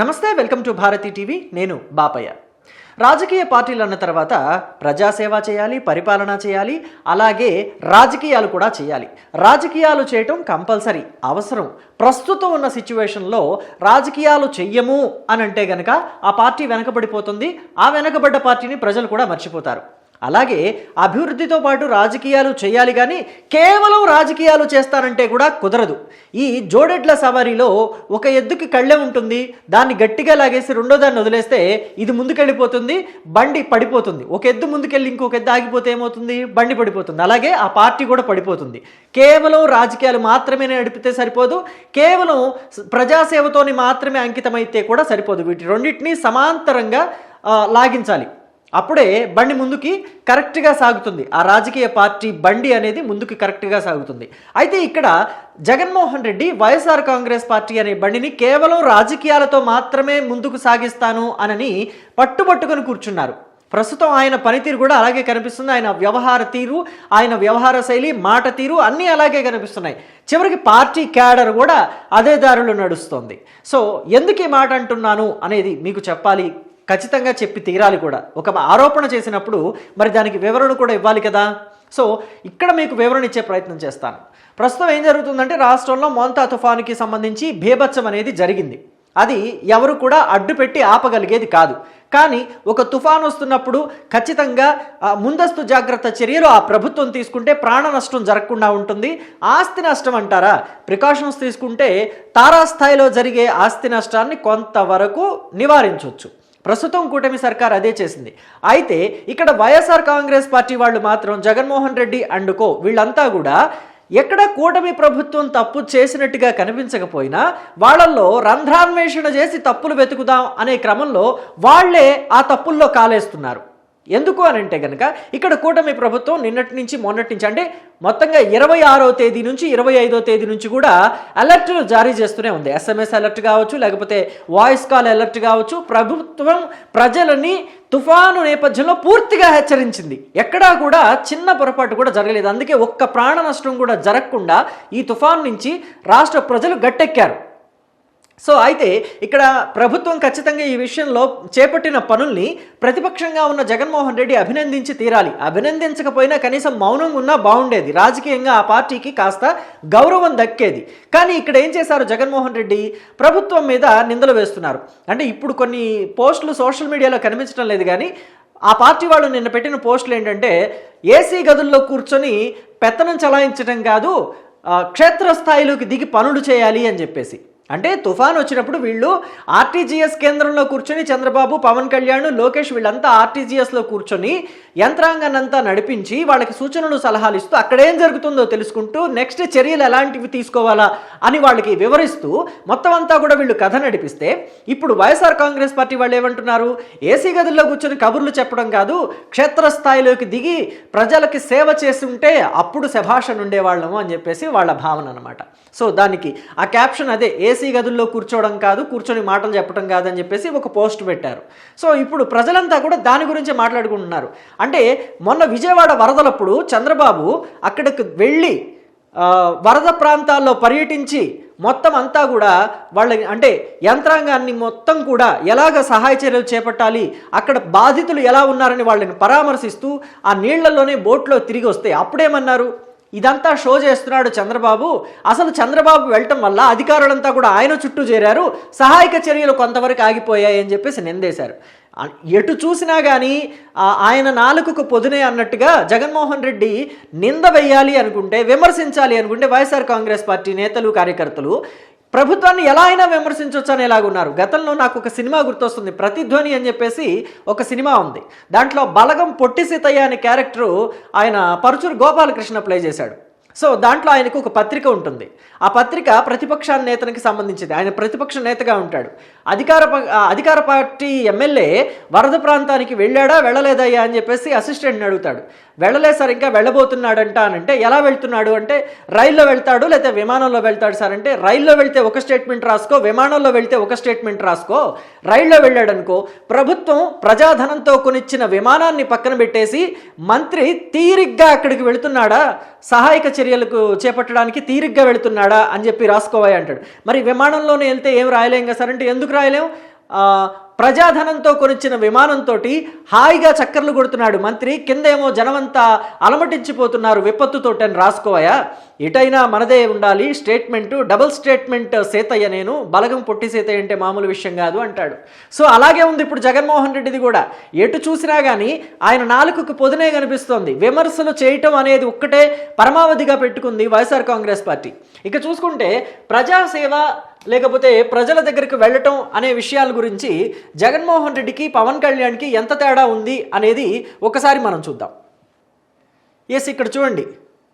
నమస్తే welcome to Bharati TV. నేను బాపయ్య. రాజకీయ పార్టీలు అన్న తర్వాత ప్రజాసేవ చేయాలి పరిపాలన చేయాలి అలాగే రాజకీయాలు కూడా చేయాలి. రాజకీయాలు చేయటం కంపల్సరీ అవసరం. ప్రస్తుతం ఉన్న సిచ్యువేషన్లో రాజకీయాలు చెయ్యము అని అంటే గనక ఆ పార్టీ వెనకబడిపోతుంది. ఆ వెనకబడ్డ పార్టీని ప్రజలు కూడా మర్చిపోతారు. అలాగే అభివృద్ధితో పాటు రాజకీయాలు చేయాలి కానీ కేవలం రాజకీయాలు చేస్తానంటే కూడా కుదరదు. ఈ జోడెడ్ల సవారీలో ఒక ఎద్దుకి కళ్ళె ఉంటుంది దాన్ని గట్టిగా లాగేసి రెండో దాన్ని వదిలేస్తే ఇది ముందుకెళ్ళిపోతుంది బండి పడిపోతుంది. ఒక ఎద్దు ముందుకెళ్ళి ఇంకొక ఎద్దు ఆగిపోతే ఏమవుతుంది? బండి పడిపోతుంది. అలాగే ఆ పార్టీ కూడా పడిపోతుంది. కేవలం రాజకీయాలు మాత్రమే నడిపితే సరిపోదు కేవలం ప్రజాసేవతోని మాత్రమే అంకితమైతే కూడా సరిపోదు. వీటి రెండింటినీ సమాంతరంగా లాగించాలి. అప్పుడే బండి ముందుకి కరెక్ట్గా సాగుతుంది. ఆ రాజకీయ పార్టీ బండి అనేది ముందుకు కరెక్ట్గా సాగుతుంది. అయితే ఇక్కడ జగన్మోహన్ రెడ్డి వైఎస్ఆర్ కాంగ్రెస్ పార్టీ అనే బండిని కేవలం రాజకీయాలతో మాత్రమే ముందుకు సాగిస్తాను అనని పట్టుబట్టుకొని కూర్చున్నారు. ప్రస్తుతం ఆయన పనితీరు కూడా అలాగే కనిపిస్తుంది. ఆయన వ్యవహార తీరు ఆయన వ్యవహార శైలి మాట తీరు అన్నీ అలాగే కనిపిస్తున్నాయి. చివరికి పార్టీ క్యాడర్ కూడా అదే దారిలో నడుస్తోంది. సో ఎందుకు ఈ మాట అంటున్నాను అనేది మీకు చెప్పాలి. ఖచ్చితంగా చెప్పి తీరాలి కూడా. ఒక ఆరోపణ చేసినప్పుడు మరి దానికి వివరణ కూడా ఇవ్వాలి కదా? సో ఇక్కడ మీకు వివరణ ఇచ్చే ప్రయత్నం చేస్తాను. ప్రస్తుతం ఏం జరుగుతుందంటే రాష్ట్రంలో మోంతా తుఫానుకి సంబంధించి భీభత్సం అనేది జరిగింది. అది ఎవరు కూడా అడ్డు పెట్టి ఆపగలిగేది కాదు. కానీ ఒక తుఫాన్ వస్తున్నప్పుడు ఖచ్చితంగా ముందస్తు జాగ్రత్త చర్యలు ఆ ప్రభుత్వం తీసుకుంటే ప్రాణ నష్టం జరగకుండా ఉంటుంది. ఆస్తి నష్టం అంటారా? ప్రికాషన్స్ తీసుకుంటే తారాస్థాయిలో జరిగే ఆస్తి నష్టాన్ని కొంతవరకు నివారించవచ్చు ప్రస్తుతం కూటమి సర్కార్ అదే చేసింది. అయితే ఇక్కడ వైఎస్ఆర్ కాంగ్రెస్ పార్టీ వాళ్ళు మాత్రం జగన్మోహన్ రెడ్డి అండుకో వీళ్ళంతా కూడా ఎక్కడ కూటమి ప్రభుత్వం తప్పు చేసినట్టుగా కనిపించకపోయినా వాళ్ళల్లో రంధ్రాన్వేషణ చేసి తప్పులు వెతుకుదాం అనే క్రమంలో వాళ్ళే ఆ తప్పుల్లో కాలేస్తున్నారు. ఎందుకు అని అంటే కనుక ఇక్కడ కూటమి ప్రభుత్వం నిన్నటి నుంచి మొన్నటి నుంచి అంటే మొత్తంగా ఇరవై ఆరో తేదీ నుంచి ఇరవై ఐదో తేదీ నుంచి కూడా అలర్ట్లు జారీ చేస్తూనే ఉంది. ఎస్ఎంఎస్ అలర్ట్ కావచ్చు లేకపోతే వాయిస్ కాల్ అలర్ట్ కావచ్చు. ప్రభుత్వం ప్రజలని తుఫాను నేపథ్యంలో పూర్తిగా హెచ్చరించింది. ఎక్కడా కూడా చిన్న పొరపాటు కూడా జరగలేదు. అందుకే ఒక్క ప్రాణ నష్టం కూడా జరగకుండా ఈ తుఫాను నుంచి రాష్ట్ర ప్రజలు గట్టెక్కారు. సో అయితే ఇక్కడ ప్రభుత్వం ఖచ్చితంగా ఈ విషయంలో చేపట్టిన పనుల్ని ప్రతిపక్షంగా ఉన్న జగన్మోహన్ రెడ్డి అభినందించి తీరాలి. అభినందించకపోయినా కనీసం మౌనం ఉన్నా బాగుండేది. రాజకీయంగా ఆ పార్టీకి కాస్త గౌరవం దక్కేది. కానీ ఇక్కడ ఏం చేశారు జగన్మోహన్ రెడ్డి? ప్రభుత్వం మీద నిందలు వేస్తున్నారు. అంటే ఇప్పుడు కొన్ని పోస్టులు సోషల్ మీడియాలో కనిపించడం లేదు కానీ ఆ పార్టీ వాళ్ళు నిన్న పెట్టిన పోస్టులు ఏంటంటే ఏసీ గదుల్లో కూర్చొని పెత్తనం చలాయించడం కాదు క్షేత్రస్థాయిలోకి దిగి పనులు చేయాలి అని చెప్పేసి. అంటే తుఫాన్ వచ్చినప్పుడు వీళ్ళు ఆర్టీజీఎస్ కేంద్రంలో కూర్చొని చంద్రబాబు పవన్ కళ్యాణ్ లోకేష్ వీళ్ళంతా ఆర్టీజీఎస్లో కూర్చొని యంత్రాంగాన్నంతా నడిపించి వాళ్ళకి సూచనలు సలహాలు ఇస్తూ అక్కడ ఏం జరుగుతుందో తెలుసుకుంటూ నెక్స్ట్ చర్యలు ఎలాంటివి తీసుకోవాలా అని వాళ్ళకి వివరిస్తూ మొత్తం అంతా కూడా వీళ్ళు కథ నడిపిస్తే ఇప్పుడు వైఎస్ఆర్ కాంగ్రెస్ పార్టీ వాళ్ళు ఏమంటున్నారు? ఏసీ గదుల్లో కూర్చొని కబుర్లు చెప్పడం కాదు క్షేత్రస్థాయిలోకి దిగి ప్రజలకి సేవ చేసి ఉంటే అప్పుడు శభాషణ ఉండేవాళ్ళము అని చెప్పేసి వాళ్ళ భావన అనమాట సో దానికి ఆ క్యాప్షన్ అదే ఏసీ గదుల్లో కూర్చోవడం కాదు కూర్చొని మాటలు చెప్పడం కాదని చెప్పేసి ఒక పోస్ట్ పెట్టారు. సో ఇప్పుడు ప్రజలంతా కూడా దాని గురించి మాట్లాడుకుంటున్నారు. అంటే మొన్న విజయవాడ వరదలప్పుడు చంద్రబాబు అక్కడికి వెళ్ళి వరద ప్రాంతాల్లో పర్యటించి మొత్తం అంతా కూడా వాళ్ళ అంటే యంత్రాంగాన్ని మొత్తం కూడా ఎలాగ సహాయ చర్యలు చేపట్టాలి అక్కడ బాధితులు ఎలా ఉన్నారని వాళ్ళని పరామర్శిస్తూ ఆ నీళ్ళలోనే బోట్లో తిరిగి వస్తే అప్పుడేమన్నారు? ఇదంతా షో చేస్తున్నాడు చంద్రబాబు. అసలు చంద్రబాబు వెళ్ళటం వల్ల అధికారులంతా కూడా ఆయన చుట్టూ చేరారు. సహాయక చర్యలు కొంతవరకు ఆగిపోయాయని చెప్పేసి నిందేశారు. ఎటు చూసినా కానీ ఆయన నాలుకకు పొదునే అన్నట్టుగా జగన్మోహన్ రెడ్డి నింద వేయాలి అనుకుంటే విమర్శించాలి అనుకుంటే వైఎస్ఆర్ కాంగ్రెస్ పార్టీ నేతలు కార్యకర్తలు ప్రభుత్వాన్ని ఎలా అయినా విమర్శించవచ్చు అని ఎలాగున్నారు గతంలో నాకు ఒక సినిమా గుర్తొస్తుంది. ప్రతిధ్వని అని చెప్పేసి ఒక సినిమా ఉంది. దాంట్లో బలగం పొట్టి సీతయ్య అనే క్యారెక్టరు ఆయన పరుచూరు గోపాలకృష్ణ ప్లే చేశాడు. సో దాంట్లో ఆయనకు ఒక పత్రిక ఉంటుంది. ఆ పత్రిక ప్రతిపక్ష నేతనికి సంబంధించింది. ఆయన ప్రతిపక్ష నేతగా ఉంటాడు. అధికార ప- అధికార పార్టీ ఎమ్మెల్యే వరద ప్రాంతానికి వెళ్ళాడా వెళ్ళలేదయ్యా అని చెప్పేసి అసిస్టెంట్ని అడుగుతాడు. వెళ్ళలేదు సార్ ఇంకా వెళ్ళబోతున్నాడంట అని అంటే ఎలా వెళ్తున్నాడు అంటే రైల్లో వెళ్తాడు లేకపోతే విమానంలో వెళ్తాడు సార్ అంటే రైల్లో వెళ్తే ఒక స్టేట్మెంట్ రాసుకో విమానంలో వెళ్తే ఒక స్టేట్మెంట్ రాసుకో. రైల్లో వెళ్ళాడు అనుకో ప్రభుత్వం ప్రజాధనంతో కొనిచ్చిన విమానాన్ని పక్కన పెట్టేసి మంత్రి తీరిగ్గా అక్కడికి వెళుతున్నాడా? సహాయక చర్యలకు చేపట్టడానికి తీరిగ్గా వెళుతున్నాడా అని చెప్పి రాసుకోవాలి అంటాడు మరి విమానంలోనే వెళ్తే ఏం రాయలేం కదా సార్ అంటే ఎందుకు రాయలేం? ప్రజాధనంతో కొనిచ్చిన విమానంతో హాయిగా చక్కర్లు కొడుతున్నాడు మంత్రి. కిందేమో జనమంతా అలమటించిపోతున్నారు. విపత్తుతోటి అని ఇటైనా ఎటైనా మనదే ఉండాలి. స్టేట్మెంట్ డబుల్ స్టేట్మెంట్ సేతయ్య నేను. బలగం పొట్టి సేతయ్య అంటే మామూలు విషయం కాదు అంటాడు. సో అలాగే ఉంది ఇప్పుడు జగన్మోహన్ రెడ్డిది కూడా. ఎటు చూసినా కానీ ఆయన నాలుకకు పొదునే కనిపిస్తోంది. విమర్శలు చేయటం అనేది ఒక్కటే పరమావధిగా పెట్టుకుంది వైఎస్ఆర్ కాంగ్రెస్ పార్టీ. ఇక చూసుకుంటే ప్రజాసేవ లేకపోతే ప్రజల దగ్గరికి వెళ్ళటం అనే విషయాల గురించి జగన్మోహన్ రెడ్డికి పవన్ కళ్యాణ్కి ఎంత తేడా ఉంది అనేది ఒకసారి మనం చూద్దాం. ఎస్ ఇక్కడ చూడండి.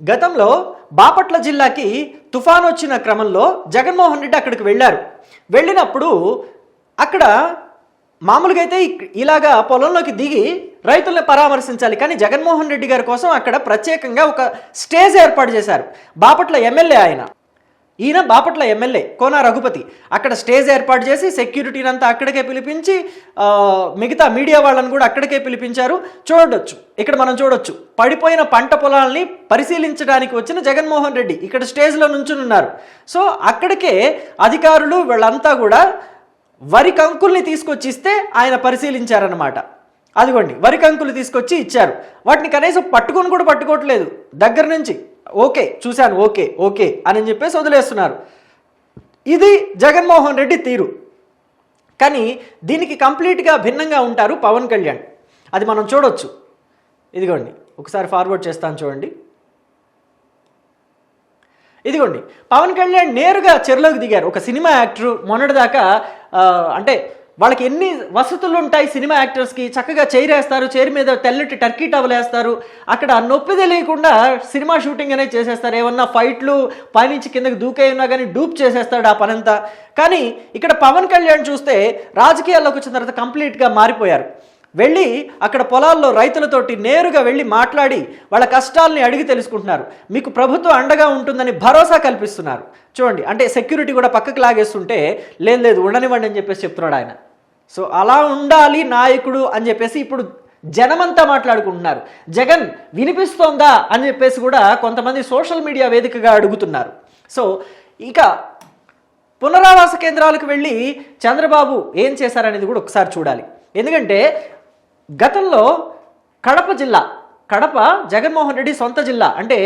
గతంలో బాపట్ల జిల్లాకి తుఫాన్ వచ్చిన క్రమంలో జగన్మోహన్ రెడ్డి అక్కడికి వెళ్ళారు. వెళ్ళినప్పుడు అక్కడ మామూలుగా అయితే ఇలాగా పొలంలోకి దిగి రైతుల్ని పరామర్శించాలి. కానీ జగన్మోహన్ రెడ్డి గారి కోసం అక్కడ ప్రత్యేకంగా ఒక స్టేజ్ ఏర్పాటు చేశారు. బాపట్ల ఎమ్మెల్యే ఆయన. ఈయన బాపట్ల ఎమ్మెల్యే కోన రఘుపతి. అక్కడ స్టేజ్ ఏర్పాటు చేసి సెక్యూరిటీని అంతా అక్కడికే పిలిపించి మిగతా మీడియా వాళ్ళని కూడా అక్కడికే పిలిపించారు. చూడొచ్చు. ఇక్కడ మనం చూడొచ్చు. పడిపోయిన పంట పొలాల్ని పరిశీలించడానికి వచ్చిన జగన్మోహన్ రెడ్డి ఇక్కడ స్టేజ్లో నుంచుని ఉన్నారు సో అక్కడికే అధికారులు వీళ్ళంతా కూడా వరి కంకుల్ని తీసుకొచ్చి ఇస్తే ఆయన పరిశీలించారనమాట అదిగోండి వరి కంకులు తీసుకొచ్చి ఇచ్చారు. వాటిని కనీసం పట్టుకొని కూడా పట్టుకోవట్లేదు. దగ్గర నుంచి. ఓకే చూశాను ఓకే ఓకే అని చెప్పేసి వదిలేస్తున్నారు. ఇది జగన్మోహన్ రెడ్డి తీరు. కానీ దీనికి కంప్లీట్గా భిన్నంగా ఉంటారు పవన్ కళ్యాణ్. అది మనం చూడొచ్చు. ఇదిగోండి ఒకసారి ఫార్వర్డ్ చేస్తాను చూడండి. ఇదిగోండి పవన్ కళ్యాణ్ నేరుగా చెరలోకి దిగారు. ఒక సినిమా యాక్టర్ మొన్నటిదాకా అంటే వాళ్ళకి ఎన్ని వసతులు ఉంటాయి సినిమా యాక్టర్స్కి? చక్కగా చైర్ వేస్తారు చైర్ మీద తెల్లటి టర్కీ టవల్ వేస్తారు. అక్కడ నొప్పి తెలియకుండా సినిమా షూటింగ్ అనేది చేసేస్తారు. ఏమన్నా ఫైట్లు పైనుంచి కిందకి దూకే ఉన్నా కానీ డూప్ చేసేస్తాడు ఆ పనంతా. కానీ ఇక్కడ పవన్ కళ్యాణ్ చూస్తే రాజకీయాల్లోకి వచ్చిన తర్వాత కంప్లీట్గా మారిపోయారు. వెళ్ళి అక్కడ పొలాల్లో రైతులతోటి నేరుగా వెళ్ళి మాట్లాడి వాళ్ళ కష్టాలని అడిగి తెలుసుకుంటున్నారు. మీకు ప్రభుత్వం అండగా ఉంటుందని భరోసా కల్పిస్తున్నారు. చూడండి అంటే సెక్యూరిటీ కూడా పక్కకు లాగేస్తుంటే లేదు లేదు ఉండనివ్వండి అని చెప్పేసి చెప్తున్నాడు ఆయన. సో అలా ఉండాలి నాయకుడు అని చెప్పేసి ఇప్పుడు జనమంతా మాట్లాడుకుంటున్నారు. జగన్ వినిపిస్తోందా? అని చెప్పేసి కూడా కొంతమంది సోషల్ మీడియా వేదికగా అడుగుతున్నారు. సో ఇక పునరావాస కేంద్రాలకు వెళ్ళి చంద్రబాబు ఏం చేశారనేది కూడా ఒకసారి చూడాలి. ఎందుకంటే గతంలో కడప జిల్లా కడప జగన్మోహన్ రెడ్డి సొంత జిల్లా అంటే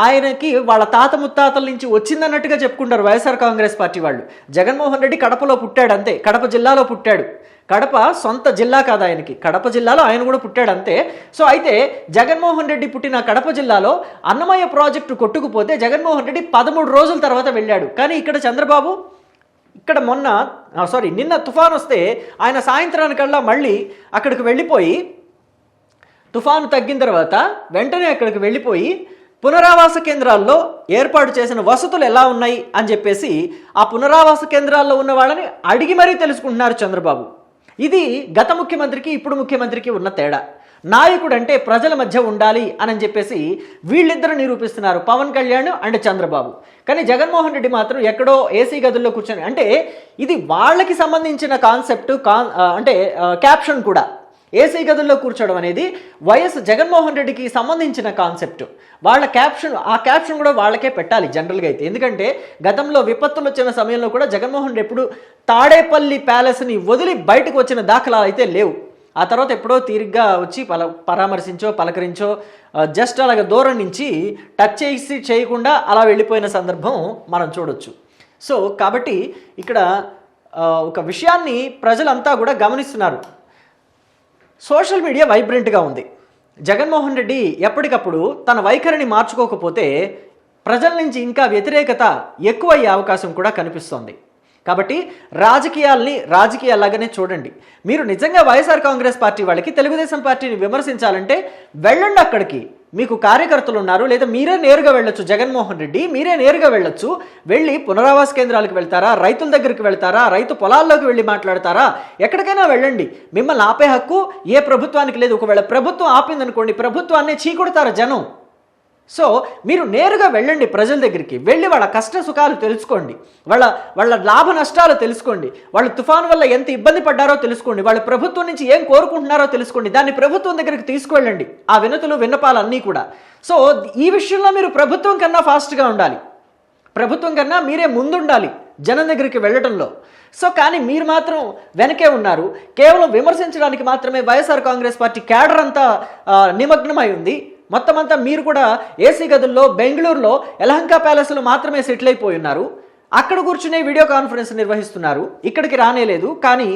ఆయనకి వాళ్ళ తాత ముత్తాతల నుంచి వచ్చిందన్నట్టుగా చెప్పుకుంటారు వైఎస్ఆర్ కాంగ్రెస్ పార్టీ వాళ్ళు. జగన్మోహన్ రెడ్డి కడపలో పుట్టాడు అంతే కడప జిల్లాలో పుట్టాడు. కడప సొంత జిల్లా కాదు ఆయనకి కడప జిల్లాలో ఆయన కూడా పుట్టాడు అంతే. సో అయితే జగన్మోహన్ రెడ్డి పుట్టిన కడప జిల్లాలో అన్నమయ్య ప్రాజెక్టు కొట్టుకుపోతే జగన్మోహన్ రెడ్డి పదమూడు రోజుల తర్వాత వెళ్ళాడు. కానీ ఇక్కడ చంద్రబాబు ఇక్కడ మొన్న సారీ నిన్న తుఫాన్ వస్తే ఆయన సాయంత్రానికల్లా మళ్ళీ అక్కడికి వెళ్ళిపోయి తుఫాను తగ్గిన తర్వాత వెంటనే అక్కడికి వెళ్ళిపోయి పునరావాస కేంద్రాల్లో ఏర్పాటు చేసిన వసతులు ఎలా ఉన్నాయి అని చెప్పేసి ఆ పునరావాస కేంద్రాల్లో ఉన్న వాళ్ళని అడిగి మరీ తెలుసుకుంటున్నారు చంద్రబాబు. ఇది గత ముఖ్యమంత్రికి ఇప్పుడు ముఖ్యమంత్రికి ఉన్న తేడా. నాయకుడు అంటే ప్రజల మధ్య ఉండాలి అని చెప్పేసి వీళ్ళిద్దరూ నిరూపిస్తున్నారు పవన్ కళ్యాణ్ అండ్ చంద్రబాబు. కానీ జగన్మోహన్ రెడ్డి మాత్రం ఎక్కడో ఏసీ గదుల్లో కూర్చొని అంటే ఇది వాళ్ళకి సంబంధించిన కాన్సెప్ట్ కాన్ అంటే క్యాప్షన్ కూడా. ఏసీ గదుల్లో కూర్చోవడం అనేది వైఎస్ జగన్మోహన్ రెడ్డికి సంబంధించిన కాన్సెప్ట్. వాళ్ళ క్యాప్షన్ ఆ క్యాప్షన్ కూడా వాళ్ళకే పెట్టాలి జనరల్గా అయితే. ఎందుకంటే గతంలో విపత్తులు వచ్చిన సమయంలో కూడా జగన్మోహన్ రెడ్డి ఎప్పుడు తాడేపల్లి ప్యాలెస్ని వదిలి బయటకు వచ్చిన దాఖలాలు అయితే లేవు. ఆ తర్వాత ఎప్పుడో తీరిగ్గా వచ్చి పల పరామర్శించో పలకరించో జస్ట్ అలాగ దూరం నుంచి టచ్ చేసి చేయకుండా అలా వెళ్ళిపోయిన సందర్భం మనం చూడొచ్చు. సో కాబట్టి ఇక్కడ ఒక విషయాన్ని ప్రజలంతా కూడా గమనిస్తున్నారు. సోషల్ మీడియా వైబ్రెంట్గా ఉంది. జగన్మోహన్ రెడ్డి ఎప్పటికప్పుడు తన వైఖరిని మార్చుకోకపోతే ప్రజల నుంచి ఇంకా వ్యతిరేకత ఎక్కువయ్యే అవకాశం కూడా కనిపిస్తోంది. కాబట్టి రాజకీయాల్ని రాజకీయాలాగానే చూడండి. మీరు నిజంగా వైఎస్ఆర్ కాంగ్రెస్ పార్టీ వాళ్ళకి తెలుగుదేశం పార్టీని విమర్శించాలంటే వెళ్ళండి అక్కడికి. మీకు కార్యకర్తలు ఉన్నారు లేదా మీరే నేరుగా వెళ్ళొచ్చు. జగన్మోహన్ రెడ్డి మీరే నేరుగా వెళ్ళొచ్చు. వెళ్ళి పునరావాస కేంద్రాలకు వెళ్తారా? రైతుల దగ్గరికి వెళ్తారా? రైతు పొలాల్లోకి వెళ్ళి మాట్లాడతారా? ఎక్కడికైనా వెళ్ళండి. మిమ్మల్ని ఆపే హక్కు ఏ ప్రభుత్వానికి లేదు. ఒకవేళ ప్రభుత్వం ఆపిందనుకోండి ప్రభుత్వాన్ని చీకొడతారు జనం. సో మీరు నేరుగా వెళ్ళండి ప్రజల దగ్గరికి. వెళ్ళి వాళ్ళ కష్ట సుఖాలు తెలుసుకోండి. వాళ్ళ వాళ్ళ లాభ నష్టాలు తెలుసుకోండి. వాళ్ళు తుఫాన్ వల్ల ఎంత ఇబ్బంది పడ్డారో తెలుసుకోండి. వాళ్ళు ప్రభుత్వం నుంచి ఏం కోరుకుంటున్నారో తెలుసుకోండి. దాన్ని ప్రభుత్వం దగ్గరికి తీసుకువెళ్ళండి. ఆ వినతులు విన్నపాలన్నీ కూడా. సో ఈ విషయంలో మీరు ప్రభుత్వం కన్నా ఫాస్ట్గా ఉండాలి. ప్రభుత్వం కన్నా మీరే ముందుండాలి జనం దగ్గరికి వెళ్ళటంలో. సో కానీ మీరు మాత్రం వెనకే ఉన్నారు. కేవలం విమర్శించడానికి మాత్రమే వైఎస్ఆర్ కాంగ్రెస్ పార్టీ క్యాడర్ అంతా నిమగ్నమై ఉంది. మొత్తం అంతా మీరు కూడా ఏసీ గదుల్లో బెంగళూరులో ఎలహంకా ప్యాలెస్లో మాత్రమే సెటిల్ అయిపోయి ఉన్నారు. అక్కడ కూర్చునే వీడియో కాన్ఫరెన్స్ నిర్వహిస్తున్నారు. ఇక్కడికి రానేలేదు కానీ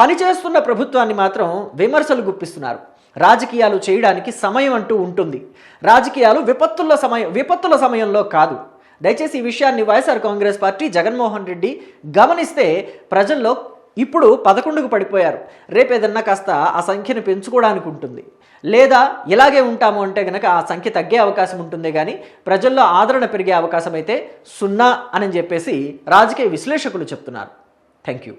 పనిచేస్తున్న ప్రభుత్వాన్ని మాత్రం విమర్శలు గుప్పిస్తున్నారు. రాజకీయాలు చేయడానికి సమయం అంటూ ఉంటుంది. రాజకీయాలు విపత్తుల సమయం విపత్తుల సమయంలో కాదు. దయచేసి ఈ విషయాన్ని వైఎస్ఆర్ కాంగ్రెస్ పార్టీ జగన్మోహన్ రెడ్డి గమనిస్తే ప్రజల్లో ఇప్పుడు పదకొండుకు పడిపోయారు. రేపు ఏదన్నా కాస్త ఆ సంఖ్యను పెంచుకోవడానికి ఉంటుంది. లేదా ఇలాగే ఉంటాము అంటే కనుక ఆ సంఖ్య తగ్గే అవకాశం ఉంటుంది కానీ ప్రజల్లో ఆదరణ పెరిగే అవకాశం అయితే సున్నా అని చెప్పేసి రాజకీయ విశ్లేషకులు చెప్తున్నారు. Thank you